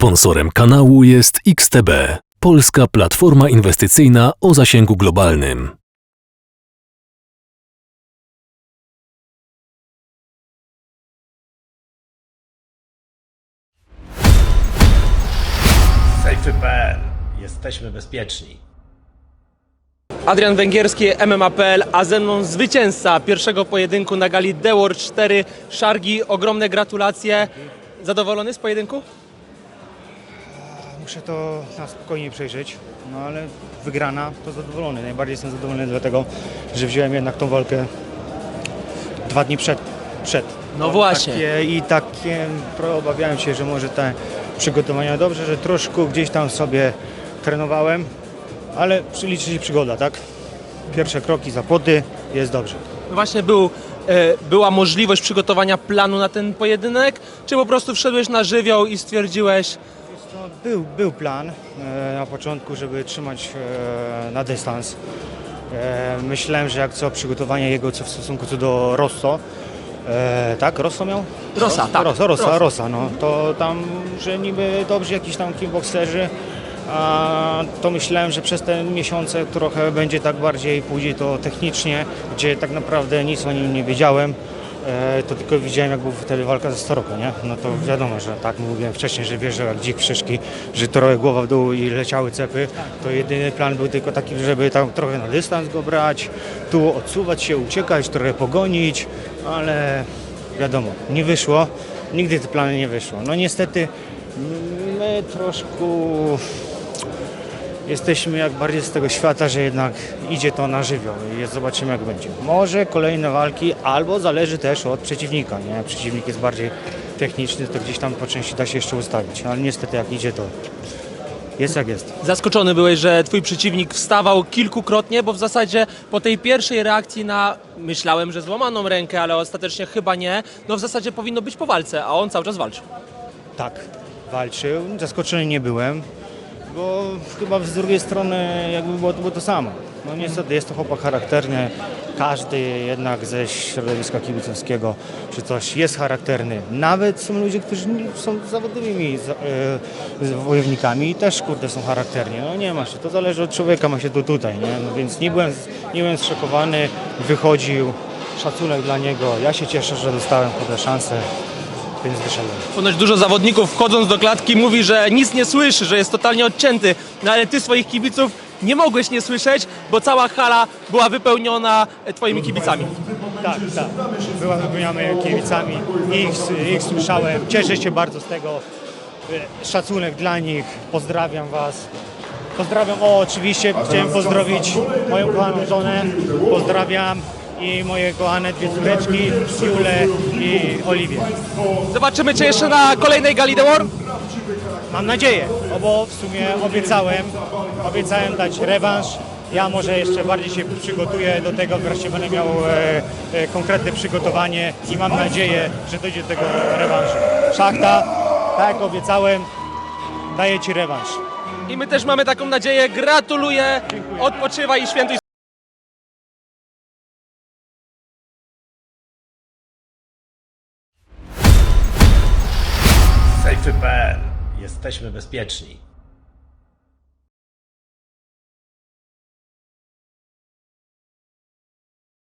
Sponsorem kanału jest XTB, polska platforma inwestycyjna o zasięgu globalnym. Safety.pl. Jesteśmy bezpieczni. Adrian Węgierski, MMA.pl, a ze mną zwycięzca pierwszego pojedynku na gali The World 4 Szargi. Ogromne gratulacje. Zadowolony z pojedynku? Muszę to na spokojnie przejrzeć, no ale wygrana to zadowolony. Najbardziej jestem zadowolony dlatego, że wziąłem jednak tą walkę dwa dni przed. przed. No właśnie. Takie, I takie obawiałem się, że może te przygotowania dobrze, że troszkę gdzieś tam sobie trenowałem, ale liczy się przygoda, tak? Pierwsze kroki, zapoty, jest dobrze. No właśnie był, e, była możliwość przygotowania planu na ten pojedynek, czy po prostu wszedłeś na żywioł i stwierdziłeś, No, był, był plan e, na początku, żeby trzymać e, na dystans. E, myślałem, że jak co przygotowanie jego co w stosunku co do Rosso, e, tak? Rosso miał? Rosa, tak. Rosa, Rosa, Rosa. No to tam, że niby dobrzy jakiś tam kickboxerzy, a to myślałem, że przez te miesiące trochę będzie tak bardziej pójdzie to technicznie, gdzie tak naprawdę nic o nim nie wiedziałem. E, to tylko widziałem, jak był wtedy walka ze Storoko, nie? No to wiadomo, że tak mówiłem wcześniej, że wierzę jak dzik w szyszki, że trochę głowa w dół i leciały cepy. To jedyny plan był tylko taki, żeby tam trochę na dystans go brać, tu odsuwać się, uciekać, trochę pogonić, ale wiadomo, nie wyszło. Nigdy te plany nie wyszło. No niestety my troszkę jesteśmy jak bardziej z tego świata, że jednak idzie to na żywioł i zobaczymy jak będzie. Może kolejne walki, albo zależy też od przeciwnika, nie? Przeciwnik jest bardziej techniczny, to gdzieś tam po części da się jeszcze ustawić, ale niestety jak idzie to jest jak jest. zaskoczony byłeś, że twój przeciwnik wstawał kilkukrotnie, bo w zasadzie po tej pierwszej reakcji na, myślałem, że złamaną rękę, ale ostatecznie chyba nie, no w zasadzie powinno być po walce, a on cały czas walczył. Tak, walczył, zaskoczony nie byłem, bo chyba z drugiej strony jakby było, to było to samo. No niestety jest to chłopak charakterny, każdy jednak ze środowiska kibicowskiego czy coś jest charakterny. Nawet są ludzie, którzy są zawodowymi za- e, wojownikami i też kurde są charakterni. No nie ma się, to zależy od człowieka, ma się to tutaj, nie? No więc nie byłem, nie byłem zszokowany, wychodził, szacunek dla niego, ja się cieszę, że dostałem kurde szansę, Ponoć dużo zawodników wchodząc do klatki mówi, że nic nie słyszy, że jest totalnie odcięty, no ale ty swoich kibiców nie mogłeś nie słyszeć, bo cała hala była wypełniona twoimi kibicami. Tak, tak. Była wypełniona kibicami. Ich, ich słyszałem. Cieszę się bardzo z tego. Szacunek dla nich. Pozdrawiam Was. Pozdrawiam, o oczywiście chciałem pozdrowić moją kochaną żonę. Pozdrawiam i moje kochane dwie córeczki, Julę i Oliwię. Zobaczymy cię jeszcze na kolejnej gali The War. Mam nadzieję, no bo w sumie obiecałem, obiecałem dać rewanż. Ja może jeszcze bardziej się przygotuję do tego, wreszcie będę miał e, e, konkretne przygotowanie i mam nadzieję, że dojdzie do tego rewanżu. Szachta, tak jak obiecałem, daję Ci rewanż. I my też mamy taką nadzieję. Gratuluję, odpoczywaj i świętuj Safety.pl. Jesteśmy bezpieczni.